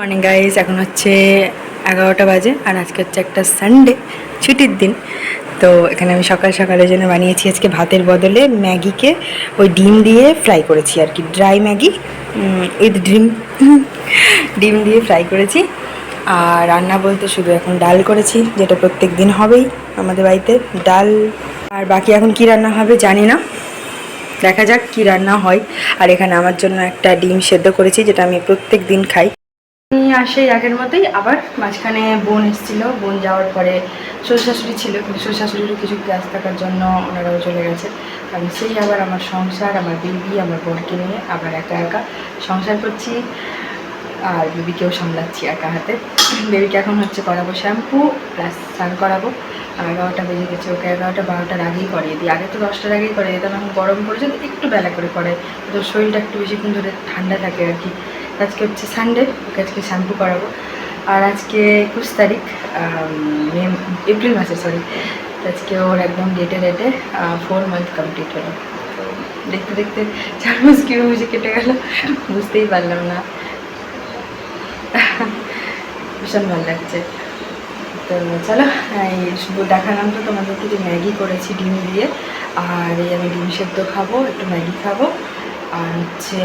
Morning guys এখন হচ্ছে এগারোটা বাজে আর আজকে হচ্ছে একটা সানডে ছুটির দিন। তো এখানে আমি সকাল সকালের জন্য বানিয়েছি আজকে ভাতের বদলে ম্যাগিকে ওই ডিম দিয়ে ফ্রাই করেছি আর কি। ড্রাই ম্যাগি উইথ ডিম ডিম দিয়ে ফ্রাই করেছি। আর রান্না বলতে শুধু এখন ডাল করেছি, যেটা প্রত্যেক দিন হবেই আমাদের বাড়িতে, ডাল। আর বাকি এখন কি রান্না হবে জানি না। দেখা যাক কি রান্না হয়। আর এখানে আমার জন্য একটা ডিম সেদ্ধ করেছি, যেটা আমি প্রত্যেক দিন খাই। আমি আসে আগের মতোই। আবার মাঝখানে বোন এসেছিল, বোন যাওয়ার পরে শ্বশুর শাশুড়ি ছিল, কিন্তু শ্বশুর শাশুড়িরও কিছু কাজ থাকার জন্য ওনারাও চলে গেছে। আমি সেই আবার আমার সংসার, আমার বেবি, আমার বোনকে নিয়ে আবার একা একা সংসার করছি। আর বেবিকেও সামলাচ্ছি একা হাতে। বেবিকে এখন হচ্ছে করাবো শ্যাম্পু, প্লাস স্নান করাবো। আর এগারোটা বেজে গেছে, ওকে এগারোটা বারোটার আগেই করিয়ে দিই। আগে তো দশটার আগেই করিয়ে দিতাম, এখন গরম পড়েছে একটু বেলা করে করে তো শরীরটা একটু বেশিক্ষণ ধরে ঠান্ডা থাকে আর কি। আজকে হচ্ছে সানডে ওকে আজকে শ্যাম্পু করাবো। আর আজকে একুশ তারিখ মে এপ্রিল মাসে সরি আজকে ওর একদম ডেটে ডেটে ফোর মান্থ কমপ্লিট হলো। তো দেখতে দেখতে চার মাস কীভাবে বুঝে কেটে গেল, বুঝতেই পারলাম না। ভীষণ ভালো লাগছে। তো চলো, এই দেখালাম তো তোমাদেরকে যে ম্যাগি করেছি ডিম দিয়ে। আর এই আমি ডিম সেদ্ধ খাব, একটু ম্যাগি খাব। আর হচ্ছে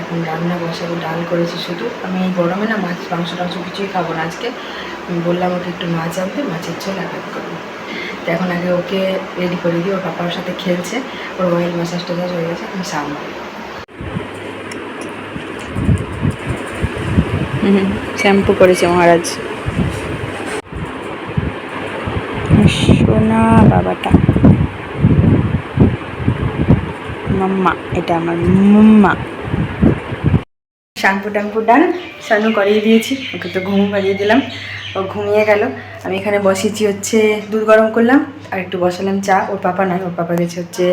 এখন রান্না বসাবো, ডাল করেছি শুধু। আমি এই গরমে না মাছ, মাংস টাংস কিছুই খাব না আজকে। আমি বললাম ওকে একটু মাছ আনতে, মাছের ঝোল আঘাত করব। তো এখন আগে ওকে রেডি করে দিই, ওর পাপার সাথে খেলছে। ওর অয়েল ম্যাসাজ টাসাজ হয়ে গেছে, আমি সামনে শ্যাম্পু করেছে মহারাজ। সোনা বাবাটা। মাম্মা, এটা আমার মাম্মা। শ্যাম্পু ট্যাম্পু ডান স্নানও করিয়ে দিয়েছি, ওকে তো ঘুম পাড়িয়ে দিলাম। ও ঘুমিয়ে গেল। আমি এখানে বসেছি হচ্ছে, দুধ গরম করলাম, আর একটু বসালাম চা। ওর পাপা নয়, ওর পাপা গেছে হচ্ছে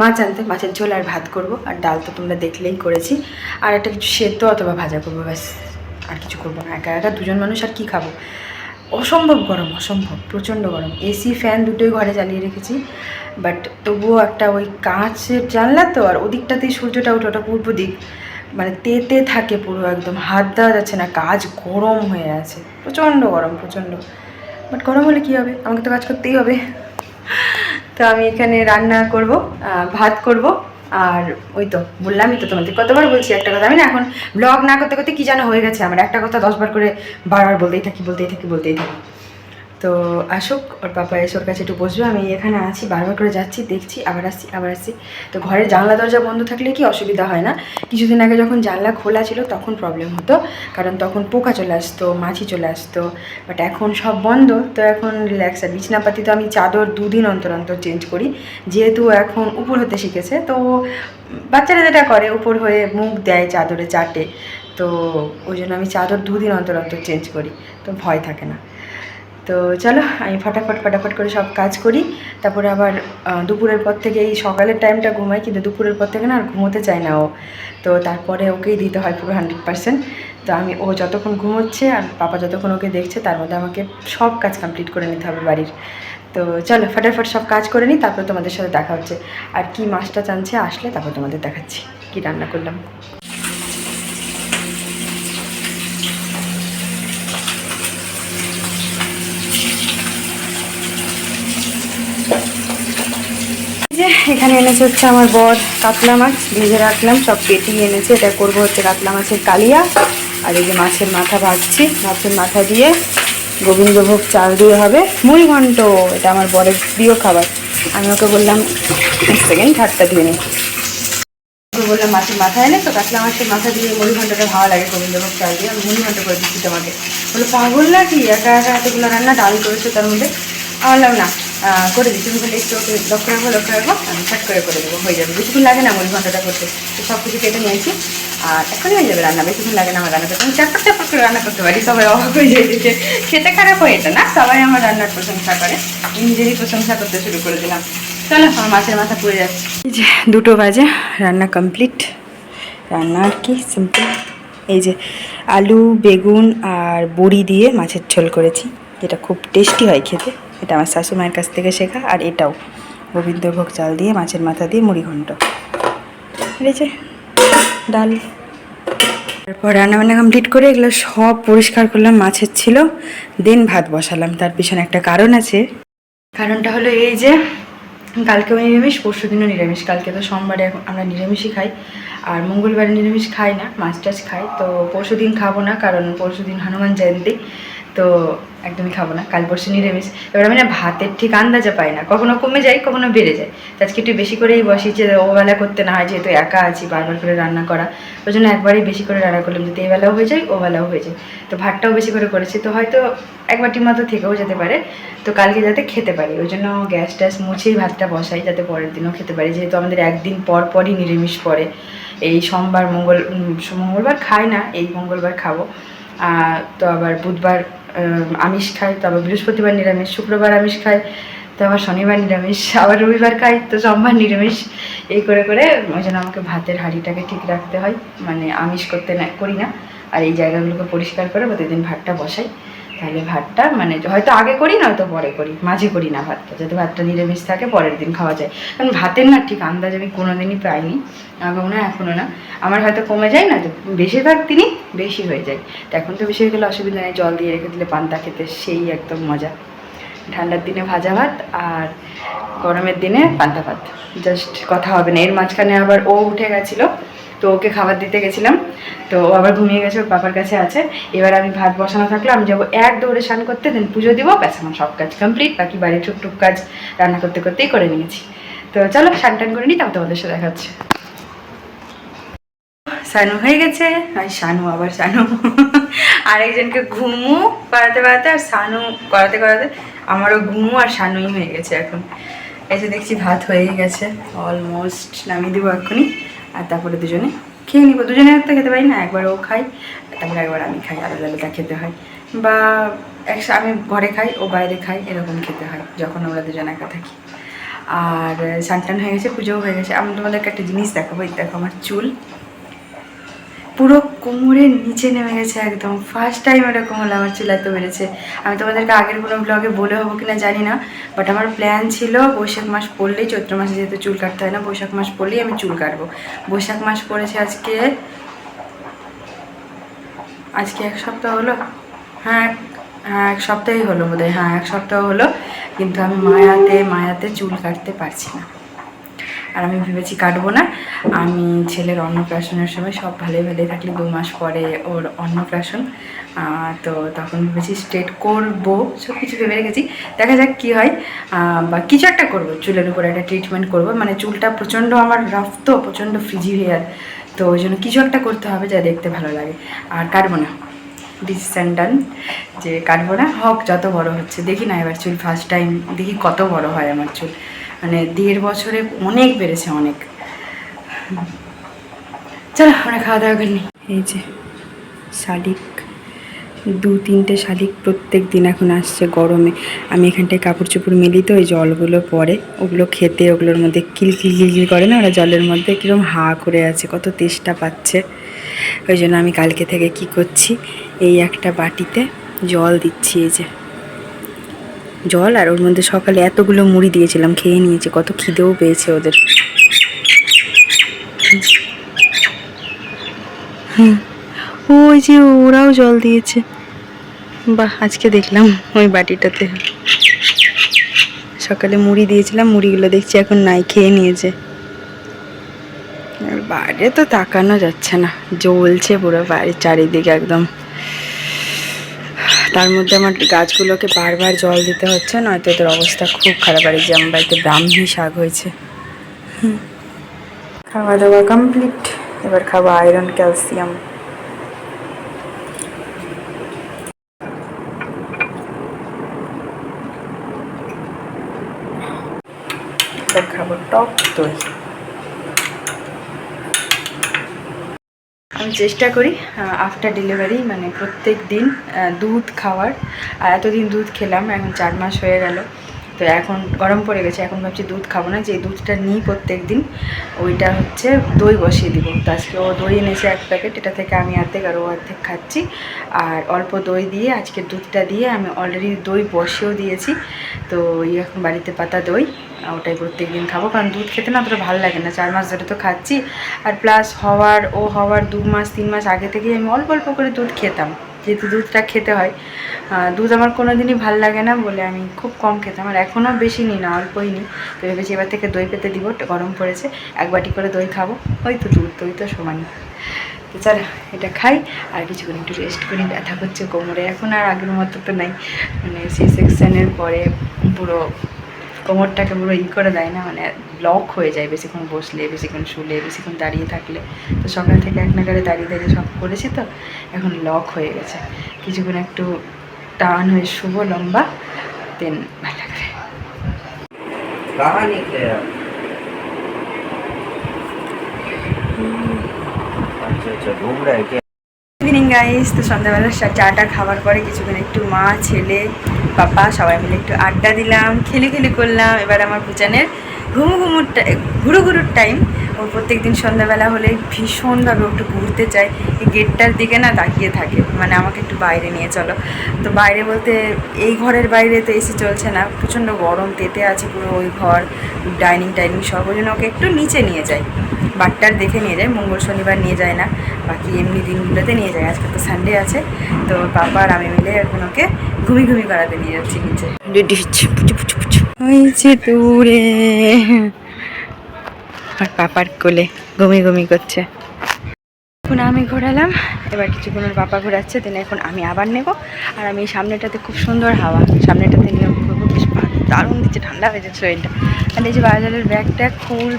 মাছ আনতে। মাছের ঝোল আর ভাত করব, আর ডাল তো তোমরা দেখলেই করেছি। আর একটা কিছু সেদ্ধ অথবা ভাজা করব, ব্যাস। আর কিছু করব না। একা একা দুজন মানুষ, আর কি খাব? অসম্ভব গরম, অসম্ভব, প্রচণ্ড গরম। এসি ফ্যান দুটোই ঘরে চালিয়ে রেখেছি। বাট তবুও একটা ওই কাঁচের জানলা তো, আর ওদিকটাতেই সূর্যটা ওঠে, ওটা পূর্ব দিক। মানে তেতে থাকে পুরো একদম, হাত দেওয়া যাচ্ছে না, কাজ গরম হয়ে আছে। প্রচণ্ড গরম, প্রচণ্ড। বাট গরম হলে কী হবে? আমাকে তো কাজ করতেই হবে। তো আমি এখানে রান্না করব ভাত করব। আর ওই তো বললামই তো তোমাদের, কতবার বলছি একটা কথা। আমি না এখন ব্লগ না করতে করতে কী যেন হয়ে গেছে আমার। একটা কথা দশবার করে বারবার বলতেই থাকি বলতেই থাকি বলতেই থাকি। তো আসুক, ওর পাপা এসে ওর কাছে একটু বসবে, আমি এখানে আছি, বারবার করে যাচ্ছি, দেখছি, আবার আসছি আবার আসছি। তো ঘরের জানলা, দরজা বন্ধ থাকলে কি অসুবিধা হয় না? কিছুদিন আগে যখন জানলা খোলা ছিল, তখন প্রবলেম হতো, কারণ তখন পোকা চলে আসতো, মাছি চলে আসতো বাট এখন সব বন্ধ, তো এখন রিল্যাক্স আর বিছনাপাতি তো আমি চাদর দুদিন অন্তর অন্তর চেঞ্জ করি, যেহেতু এখন উপর হতে শিখেছে, তো বাচ্চারা যেটা করে, উপর হয়ে মুখ দেয় চাদরে চাটে তো ওই জন্য আমি চাদর দুদিন অন্তর অন্তর চেঞ্জ করি, তো ভয় থাকে না। তো চলো, আমি ফটাফট ফটাফট করে সব কাজ করি। তারপরে আবার দুপুরের পর থেকে এই সকালের টাইমটা ঘুমাই, কিন্তু দুপুরের পর থেকে না আর ঘুমোতে চায় না ও। তো তারপরে ওকেই দিতে হয় পুরো হান্ড্রেড পার্সেন্ট তো আমি, ও যতক্ষণ ঘুমোচ্ছে আর পাপা যতক্ষণ ওকে দেখছে, তার মধ্যে আমাকে সব কাজ কমপ্লিট করে নিতে হবে বাড়ির। তো চলো, ফটাফট সব কাজ করে নিই, তারপর তোমাদের সাথে দেখা হচ্ছে। আর কি মাছটা টানছে আসলে তারপর তোমাদের দেখাচ্ছি, কি রান্না করলাম। এখানে এনেছে হচ্ছে আমার বর কাতলা মাছ, ভেজে রাখলাম, সব কেটেই এনেছে। এটা করব হচ্ছে কাতলা মাছের কালিয়া। আর এই যে মাছের মাথা ভাজছি, মাছের মাথা দিয়ে গোবিন্দভোগ চাল দিয়ে হবে মুড়ি ঘন্ট। এটা আমার বরের প্রিয় খাবার। আমি ওকে বললাম, এক সেকেন্ড ঠাট্টা দিয়ে নিই ওকে বললাম, মাছের মাথা এনে তো কাতলা মাছের মাথা দিয়ে মুড়ি ঘন্টটা ভালো লাগে গোবিন্দভোগ চাল দিয়ে। আমি মুড়ি ঘন্ট করে দিচ্ছি তোমাকে। বলল, পাগল না কি একা একা এতগুলো রান্না ডাল করেছ তার মধ্যে? আমি বললাম, না। করে তুমি বলে একটু ওকে লক্ষ্য রাখব লক্ষ্য রাখব আমি ফট করে করে দেবো, হয়ে যাবে। বেশিক্ষণ লাগে না মুড়ি ঘন্টাটা করতে। তো সব কিছু কেটে নিয়েছি। আর এখনই হয়ে যাবে রান্না, বেশিক্ষণ লাগে না আমার রান্না করতে আমি চারপাট চারপাট করে রান্না করতে পারি, সবাই অবাক হয়ে যায় যে খেতে খারাপ হয় এটা না? সবাই আমার রান্নার প্রশংসা করে। নিজেরই প্রশংসা করতে শুরু করে দিলাম। চলো, আমার মাছের মাথা পুড়ে যাচ্ছে। এই যে দুটো বাজে, রান্না কমপ্লিট রান্না আর কি সিম্পল এই যে আলু, বেগুন আর বড়ি দিয়ে মাছের ঝোল করেছি, যেটা খুব টেস্টি হয় খেতে। এটা আমার শাশুমায়ের কাছ থেকে শেখা আর এটাও। গোবিন্দভোগ চাল দিয়ে, মাছের মাথা দিয়ে মুড়ি ঘন্ট। আর এই যে ডাল। তারপর রান্নাবান্না কমপ্লিট করে এগুলো সব পরিষ্কার করলাম, মাছের ছিল। দেন ভাত বসালাম, তার পিছনে একটা কারণ আছে। কারণটা হলো এই যে, কালকেও নিরামিষ পরশু দিনও নিরামিষ। কালকে তো সোমবারে আমরা নিরামিষই খাই, আর মঙ্গলবারে নিরামিষ খাই না, মাছ টাছ খাই। তো পরশু দিন খাব না, কারণ পরশু দিন হনুমান জয়ন্তী। তো একদমই খাব না। কাল পরশু নিরামিষ। এবার আমি না ভাতের ঠিক আন্দাজা পাই না। কখনো কমে যায়, কখনো বেড়ে যায়। তো আজকে একটু বেশি করেই বসিয়েছে ওবেলা করতে না হয়, যেহেতু একা আছি, বারবার করে রান্না করা। ওই জন্য একবারই বেশি করে রান্না করলাম, যাতে এবেলাও হয়ে যায়, ওবেলাও হয়ে যায়। তো ভাতটাও বেশি করে করেছি। তো হয়তো এক বাটির মতো থেকেও যেতে পারে। তো কালকে যাতে খেতে পারি। ওই জন্য গ্যাস ট্যাস মুছেই ভাতটা বসাই, যাতে পরের দিনও খেতে পারি। যেহেতু আমাদের একদিন পর পরই নিরামিষ পরে এই সোমবার, মঙ্গল মঙ্গলবার খাই না, এই মঙ্গলবার খাব। তো আবার বুধবার আমিষ খাই, তো আবার বৃহস্পতিবার নিরামিষ, শুক্রবার আমিষ খাই, তো আবার শনিবার নিরামিষ, আবার রবিবার খাই, তো সোমবার নিরামিষ। এই করে করে ওই জন্য আমাকে ভাতের হাঁড়িটাকে ঠিক রাখতে হয়। মানে আমিষ করতে না, করি না। আর এই জায়গাগুলোকে পরিষ্কার করে প্রতিদিন ভাতটা বসাই। তাহলে ভাতটা মানে হয়তো আগে করি না হয়তো পরে করি। মাঝে করি না ভাতটা যাতে ভাতটা নিরামিষ থাকে, পরের দিন খাওয়া যায়। কারণ ভাতের না ঠিক আন্দাজ আমি কোনো দিনই পাইনি আগেও না এখনও না। আমার হয়তো কমে যায় না, তো বেশিরভাগ দিনই বেশি হয়ে যায়। তো এখন তো বেশি হয়ে গেলে অসুবিধা নেই, জল দিয়ে রেখে দিলে পান্তা খেতে সেই একদম মজা। ঠান্ডার দিনে ভাজা ভাত আর গরমের দিনে পান্তা ভাত। জাস্ট কথা হবে না। এর মাঝখানে আবার ও উঠে গেছিল, তো ওকে খাবার দিতে গেছিলাম। তো ও আবার ঘুমিয়ে গেছে, ওর পাপার কাছে আছে। এবার আমি ভাত বসানো থাকলে আমি যাব এক দৌড়ে স্নান করতে দেন পুজো দিব, ব্যাস সব কাজ কমপ্লিট বাকি বাড়ির টুকটুক কাজ রান্না করতে করতেই করে নিয়েছি। তো চলো, স্নান টান করে নিই, তাও তোমাদের সাথে দেখাচ্ছে সানু হয়ে গেছে আর সানু আবার সানু আরেকজনকে ঘুমু করাতে করাতে আর সানু করাতে করাতে আমারও ঘুমু আর সানুই হয়ে গেছে এখন। এসে দেখছি ভাত হয়ে গেছে অলমোস্ট নামিয়ে দেবো এক্ষুনি। আর তারপরে দুজনে খেয়ে নিবো। দুজনে একটা খেতে পারি না একবার ও খাই, তারপরে একবার আমি খাই, আলাদা আলাদা খেতে হয়। বা একসা, আমি ঘরে খাই, ও বাইরে খাই এরকম খেতে হয়, যখন আমরা দুজন একা থাকি। আর সানটান হয়ে গেছে, পুজোও হয়ে গেছে। আমি তোমাদেরকে একটা জিনিস দেখাবো দেখো আমার চুল। পুরো কোমরের নিচে নেমে গেছে একদম। ফার্স্ট টাইম এরকম হলো, আমার চুল এত বেড়েছে। আমি তোমাদেরকে আগের কোনো ব্লগে বলে হব কিনা জানি না বাট আমার প্ল্যান ছিল বৈশাখ মাস পড়লেই, চৈত্র মাসে যেহেতু চুল কাটতে হয় না, বৈশাখ মাস পড়লেই আমি চুল কাটবো। বৈশাখ মাস পড়েছে আজকে আজকে এক সপ্তাহ হলো? হ্যাঁ হ্যাঁ এক সপ্তাহই হলো বোধহয়। হ্যাঁ এক সপ্তাহ হলো, কিন্তু আমি মায়াতে মায়াতে চুল কাটতে পারছি না। আর আমি ভেবেছি কাটবো না। আমি ছেলের অন্নপ্রাশনের সময় সব ভালোই ভালোই থাকলে দু মাস পরে ওর অন্নপ্রাশন। তো তখন ভেবেছি স্ট্রেট করব সব কিছু ভেবে রেখেছি। দেখা যাক কী হয়। বা কিছু একটা করব, চুলের উপরে একটা ট্রিটমেন্ট করব। মানে চুলটা প্রচণ্ড আমার রাফ তো, প্রচণ্ড ফ্রিজি হেয়ার তো ওই জন্য কিছু একটা করতে হবে যা দেখতে ভালো লাগে। আর কাটবো না। ডিসিশন ডান যে কাটবো না, হোক, যত বড় হচ্ছে। দেখি না এবার চুল ফার্স্ট টাইম দেখি কত বড় হয় আমার চুল। মানে দেড় বছরে অনেক বেড়েছে, অনেক। চলো আমরা খাওয়া দাওয়া করি এই যে, শালিক। দু, তিনটে শালিক প্রত্যেক দিন এখন আসছে গরমে। আমি এখানটায় কাপড় চোপড় মেলি তো ওই জলগুলো পড়ে ওগুলো খেতে, ওগুলোর মধ্যে কিল কিল কিল করে না ওরা জলের মধ্যে? কীরকম হা করে আছে, কত তেষ্টা পাচ্ছে। ওই জন্য আমি কালকে থেকে কি করছি, এই একটা বাটিতে জল দিচ্ছি, এই যে। জল আর ওর মধ্যে সকালে এতগুলো মুড়ি দিয়েছিলাম, খেয়ে নিয়েছে, কত খিদেও পেয়েছে ওদের। ওই যে ওরাও জল দিয়েছে। বাহ, আজকে দেখলাম ওই বাটিটাতে। সকালে মুড়ি দিয়েছিলাম, মুড়িগুলো দেখছি এখন নাই, খেয়ে নিয়েছে। বাইরে তো তাকানো যাচ্ছে না, জ্বলছে পুরো বাড়ির চারিদিকে একদম। তার মধ্যে আমার গাছগুলোকে বারবার জল দিতে হচ্ছে, নয়তো এদের অবস্থা খুব খারাপ। আর যে আমার বাড়িতে ব্রাহ্মী শাক হয়েছে। খাওয়া দাওয়া কমপ্লিট এবার খাব আয়রন ক্যালসিয়াম খাব টক দই। চেষ্টা করি আফটার ডেলিভারি মানে প্রত্যেক দিন দুধ খাওয়ার। আর এতদিন দুধ খেলাম, এখন চার মাস হয়ে গেল। তো এখন গরম পড়ে গেছে, এখন ভাবছি দুধ খাব না, যে দুধটা নিই প্রত্যেক দিন ওইটা হচ্ছে দই বসিয়ে দিব। তো আজকে ও দই এনেছে এক প্যাকেট, এটা থেকে আমি অর্ধেক আর ও অর্ধেক খাচ্ছি। আর অল্প দই দিয়ে আজকে দুধটা দিয়ে আমি অলরেডি দই বসিয়েও দিয়েছি। তো এখন বাড়িতে পাতা দই ওটাই প্রত্যেক দিন খাব। কারণ দুধ খেতে না অতটা ভালো লাগে না, চার মাস ধরে তো খাচ্ছি। আর প্লাস হওয়ার, ও হওয়ার দু মাস, তিন মাস আগে থেকেই আমি অল্প অল্প করে দুধ খেতাম। যেহেতু দুধটা খেতে হয়। দুধ আমার কোনো দিনই ভালো লাগে না বলে আমি খুব কম খেতাম। আর এখনও বেশি নিই না, অল্পই নিই। তো ভেবেছি এবার থেকে দই পেতে দিব গরম পড়েছে। এক বাটি করে দই খাব। ওই তো দুধ, দই তো সমানই। তো চলো, এটা খাই। আর কিছুক্ষণ একটু রেস্ট করি। ব্যথা করছে কোমরে। এখন আর আগের মতো তো নাই। মানে সি সেকশনের পরে পুরো কোমরটাকে পুরো ই করে দেয় না মানে ব্লক হয়ে যায় বেশিক্ষণ বসলে বেশিক্ষণ শুলে বেশিক্ষণ দাঁড়িয়ে থাকলে। তো সকাল থেকে এক নাগারে দাঁড়িয়ে দাঁড়িয়ে সব করেছি তো এখন লক হয়ে গেছে। কিছুক্ষণ একটু টান হয়ে শুভ লম্বা দেন ভালো লাগবে। ইভিনিং গাইস তো সন্ধ্যাবেলা চাটা খাওয়ার পরে কিছুক্ষণ একটু মা ছেলে পাপা, সবাই মিলে একটু আড্ডা দিলাম, খেলে খেলে করলাম। এবার আমার পুচানের ঘুমু ঘুমুর ঘুরু ঘুরুর টাইম ও প্রত্যেক দিন সন্ধ্যাবেলা হলে ভীষণভাবে একটু ঘুরতে চায় এই গেটটার দিকে না তাকিয়ে থাকে। মানে আমাকে একটু বাইরে নিয়ে চলো। তো বাইরে বলতে এই ঘরের বাইরে তো এসি চলছে না। প্রচণ্ড গরম, তেতে আছে পুরো ওই ঘর ডাইনিং টাইনিং সব। ওই জন্য ওকে একটু নিচে নিয়ে যায় বাট্টার দেখে নিয়ে যায় মঙ্গল শনিবার নিয়ে যায় না বাকি এমনি দিনগুলোতে নিয়ে যায় আজকে তো সানডে আছে তো পাপা আর আমি মিলে এখন ওকে ঘুমি ঘুমি করাতে নিয়ে যাচ্ছি নিচে। হয়েছে দূরে। আর পাপার কোলে ঘুমি ঘুমি করছে। এখন আমি ঘোরালাম এবার কিছুক্ষণ পাপা ঘোরাচ্ছে দেন এখন আমি আবার নেব। আর আমি সামনেটাতে খুব সুন্দর হাওয়া সামনেটাতে নিয়ে ঘুরবো বেশ দারুণ দিচ্ছে ঠান্ডা হয়ে যাচ্ছে শরীরটা। আর এই যে বাজারের ব্যাগ ট্যাগ ফুল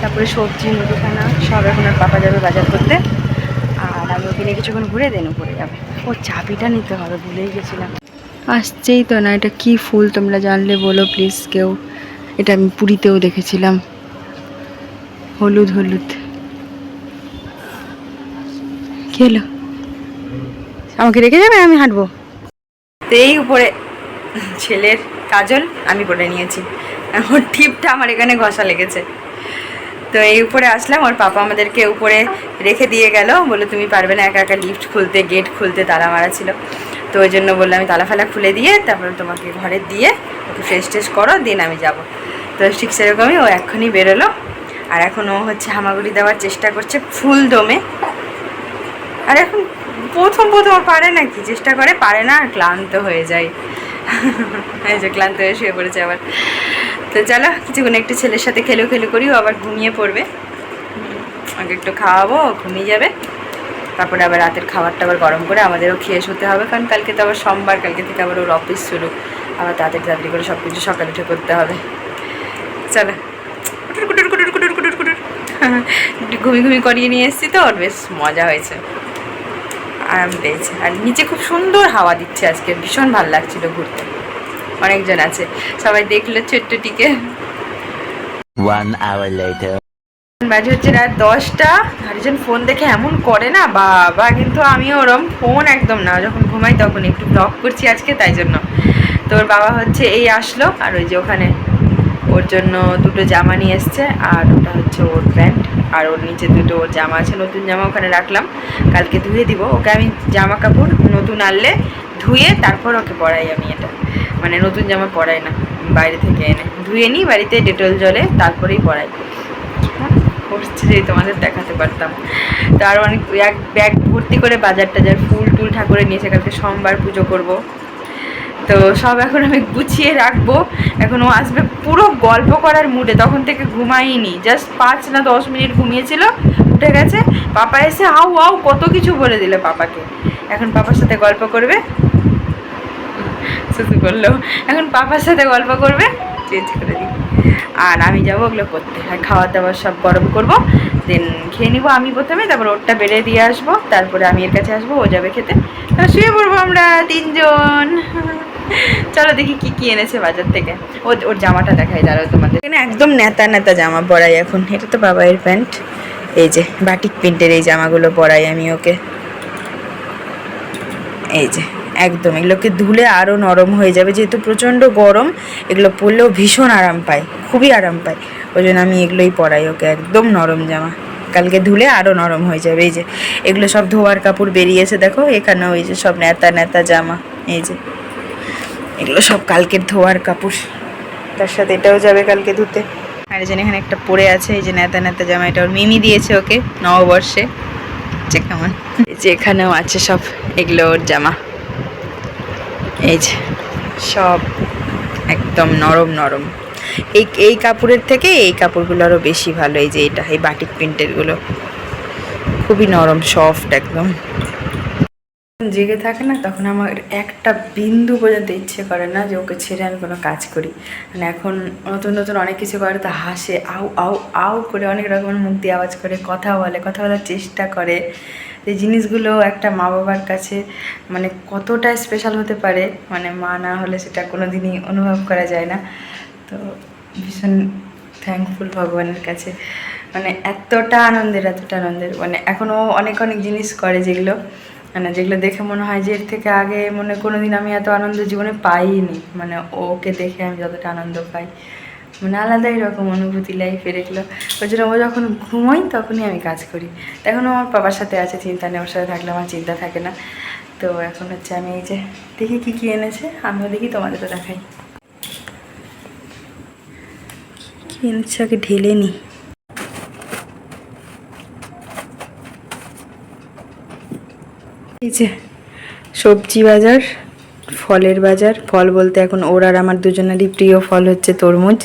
তারপরে সবজি মুদিখানা সব এখন আর পাপা যাবে বাজার করতে। আর আমি ওখানে কিছুক্ষণ ঘুরে দেন উপরে যাবে। ও চাবিটা নিতে হবে ভুলেই গেছিলাম। আসছেই তো না এটা কি ফুল তোমরা জানলে বলো প্লিজ কেউ। এটা আমি পুরীতেও দেখেছিলাম। হলুদ হলুদ। কি হলো আমাকে রেখে যাবে আমি হাঁটবো। তো এই উপরে ছেলের কাজল আমি করে নিয়েছি। ওর টিপটা আমার এখানে ঘষা লেগেছে। তো এই উপরে আসলাম, ওর পাপা আমাদেরকে উপরে রেখে দিয়ে গেল। বলল, তুমি পারবে না একা একা লিফট খুলতে গেট খুলতে, তালা মারা ছিল। তো ওই জন্য বললাম আমি তালা ফালা খুলে দিয়ে তারপরে তোমাকে ঘরে দিয়ে ওকে ফ্রেশ ট্রেশ করো দিন আমি যাব। তো ঠিক সেরকমই ও এক্ষুনি বেরোলো। আর এখন ও হচ্ছে হামাগুড়ি দেওয়ার চেষ্টা করছে ফুল দমে। আর এখন প্রথম প্রথম পারে নাকি চেষ্টা করে, পারে না ক্লান্ত হয়ে যায়। এই যে ক্লান্ত হয়ে শুয়ে পড়েছে আবার। তো চলো কিছুক্ষণ একটু ছেলের সাথে খেলো খেলো করি, ও আবার ঘুমিয়ে পড়বে। আগে একটু খাওয়াবো ঘুমিয়ে যাবে। তারপরে আবার রাতের খাবারটা আবার গরম করে আমাদেরও খেয়ে শুতে হবে, কারণ কালকে তো আবার সোমবার, কালকে থেকে আবার ওর অফিস শুরু। আবার তাড়াতাড়ি তাড়াতাড়ি করে সব কিছু সকালে উঠে করতে হবে। চলো। কুটুর কুটুর কুটুর কুটুর কুটুর কুটুর। ঘুমি ঘুমি করিয়ে নিয়ে এসেছি তো, ওর বেশ মজা হয়েছে। আরাম পেয়েছে। আর নিচে খুব সুন্দর হাওয়া দিচ্ছে আজকে, ভীষণ ভালো লাগছিল ঘুরতে। অনেকজন আছে। সবাই দেখল ছোট্টটিকে। বাজে হচ্ছে রাত দশটা। আরেকজন ফোন দেখে এমন করে না বাবা কিন্তু আমিও ওরম ফোন একদম না। যখন ঘুমাই তখন একটু ব্লগ করছি আজকে তাই জন্য। তো ওর বাবা হচ্ছে এই আসলো আর ওই যে ওখানে ওর জন্য দুটো জামা নিয়ে এসছে আর ওটা হচ্ছে ওর প্যান্ট আর ওর নিচে দুটো ওর জামা আছে নতুন জামা ওখানে রাখলাম। কালকে ধুয়ে দিব। ওকে আমি জামা কাপড় নতুন আনলে ধুয়ে তারপর ওকে পরাই আমি এটা। মানে নতুন জামা পরাই না। বাইরে থেকে এনে ধুয়ে নিই, বাড়িতে ডেটল জলে তারপরেই পরাই। করছে যে তোমাদের দেখাতে পারতাম। তো আরও অনেক এক ব্যাগ ভর্তি করে বাজার টাজার ফুল টুল ঠাকুরে নিয়েছে কালকে সোমবার পুজো করব। তো সব এখন আমি গুছিয়ে রাখব। এখন ও আসবে পুরো গল্প করার মুডে, তখন থেকে ঘুমাইনি। জাস্ট পাঁচ না দশ মিনিট ঘুমিয়েছিল, উঠে গেছে। পাপা এসে আউ আউ কত কিছু বলে দিলে পাপাকে। এখন পাপার সাথে গল্প করবে। শুধু করল। এখন পাপার সাথে গল্প করবে। চেঞ্জ করে দিই আর আমি যাব ওগুলো করতে। আর খাওয়া দাওয়া সব গরম করব। দেন খেয়ে নিবো আমি প্রথমে, তারপর ওরটা বেড়ে দিয়ে আসব। তারপরে আমি এর কাছে আসব, ও যাবে খেতে। তা শুয়ে পড়ব আমরা তিনজন। চলো দেখি কি কি এনেছে বাজার থেকে। ও, ওর জামাটা দেখাই, দাঁড়াও তোমাদের। এখানে একদম নেতা নেতা জামা পরাই এখন। এটা তো বাবাইয়ের প্যান্ট। এই যে, বাটিক প্রিন্টের এই জামাগুলো পরাই আমি ওকে। এই যে। একদম। এগুলোকে ধুলে আরও নরম হয়ে যাবে। যেহেতু প্রচণ্ড গরম, এগুলো পরলেও ভীষণ আরাম পায়, খুবই আরাম পায়। ওই জন্য আমি এগুলোই পরাই ওকে, একদম নরম জামা। কালকে ধুলে আরও নরম হয়ে যাবে। এই যে, এগুলো সব ধোয়ার কাপড় বেরিয়েছে, দেখো, এখানে ওই যে সব নেতা নেতা জামা, এই যে। এগুলো সব কালকের ধোয়ার কাপড়। তার সাথে এটাও যাবে কালকে ধুতে। আর এই এখানে একটা পরে আছে, এই যে নেতা নেতা জামা, এটা ওর মিমি দিয়েছে ওকে নববর্ষে। যে কেমন যে এখানেও আছে সব, এগুলো ওর জামা। এই যে, সব একদম নরম নরম। এই এই কাপড়ের থেকে এই কাপড়গুলো আরও বেশি ভালো, এই যে এটা, এই বাটিক প্রিন্টেরগুলো খুবই নরম সফট একদম। জেগে থাকে না, তখন আমার একটা বিন্দু পর্যন্ত ইচ্ছে করে না যে ওকে ছেড়ে আমি কোনো কাজ করি। মানে এখন নতুন নতুন অনেক কিছু করে, তো হাসে, আউ আউ আউ করে অনেক রকমের দিয়ে আওয়াজ করে, কথা বলে, কথা বলার চেষ্টা করে। এই জিনিসগুলো একটা মা বাবার কাছে মানে কতটা স্পেশাল হতে পারে মানে মা না হলে সেটা কোনো দিনই অনুভব করা যায় না। তো ভীষণ থ্যাঙ্কফুল ভগবানের কাছে। মানে এতটা আনন্দের এতটা আনন্দের। মানে এখনও অনেক অনেক জিনিস করে যেগুলো মানে যেগুলো দেখে মনে হয় যে এর থেকে আগে মনে কোনো দিন আমি এত আনন্দ জীবনে পাইনি। মানে ওকে দেখে আমি যতটা আনন্দ পাই। মানে আলাদাই রকম অনুভূতি লাইফের এগুলো। ওই জন্য ও যখন ঘুমোই তখনই আমি কাজ করি। এখনও আমার বাবার সাথে আছে, চিন্তা নেই, ওর সাথে থাকলে আমার চিন্তা থাকে না। তো এখন হচ্ছে আমি এই যে দেখি কী কী এনেছে, আমিও দেখি, তোমাদেরও দেখাই। কী এনেছে, আগে ঢেলে নিই এই যে সবজি বাজার। ফলের বাজার। ফল বলতে এখন ওর আর আমার দুজনেরই প্রিয় ফল হচ্ছে তরমুজ।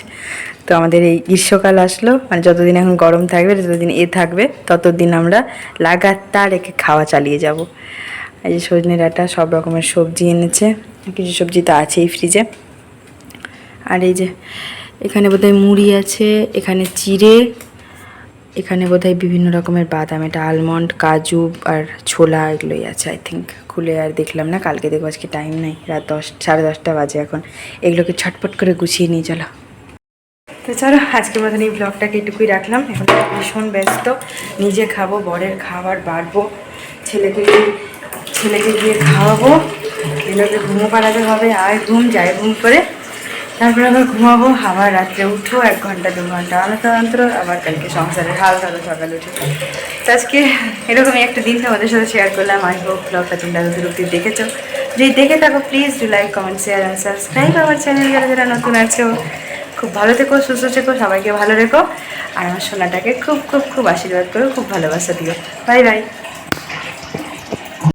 তো আমাদের এই গ্রীষ্মকাল আসলো। মানে যতদিন এখন গরম থাকবে, যতদিন এ থাকবে, ততদিন আমরা লাগাতার একে খাওয়া চালিয়ে যাব। এই যে সজনে ডাঁটা, সব রকমের সবজি এনেছে। কিছু সবজি তো আছেই ফ্রিজে আর এই যে এখানে বোধহয় মুড়ি আছে, এখানে চিড়ে এখানে বোধহয় বিভিন্ন রকমের বাদাম, এটা আলমন্ড কাজু আর ছোলা এগুলোই আছে আই থিঙ্ক খুলে আর দেখলাম না, কালকে দেখব, আজকে টাইম নেই, রাত দশ, সাড়ে দশটা বাজে এখন। এগুলোকে ছটপট করে গুছিয়ে নিয়ে চলো। তো চলো, আজকের মতন এই ব্লগটাকে এটুকুই রাখলাম। এখন ভীষণ ব্যস্ত, নিজে খাব, বরের খাবার বাড়বো, ছেলেকে ছেলেকে গিয়ে খাওয়াবো এগুলোকে ঘুমো পাড়াতে হবে আর ঘুম যায় ঘুম করে। তারপরে আবার ঘুমাবো, আবার রাত্রে উঠো এক ঘণ্টা, দু ঘণ্টা। অন্তর অন্তর আবার কালকে সংসারের হাল ধরো সকাল উঠে। তো আজকে এরকমই একটা দিন তোমাদের সাথে শেয়ার করলাম। আই হোপ ব্লগটা তোমরা যতদূর অব্দি দেখেছ। যদি দেখে থাকো please do like comment share and subscribe আমার চ্যানেল যারা যারা নতুন আছো। খুব ভালো থেকো, সুস্থ থেকো, সবাইকে ভালো রেখো। আর আমার সোনাটাকে খুব খুব খুব আশীর্বাদ করো, খুব ভালোবাসা দিও। Bye bye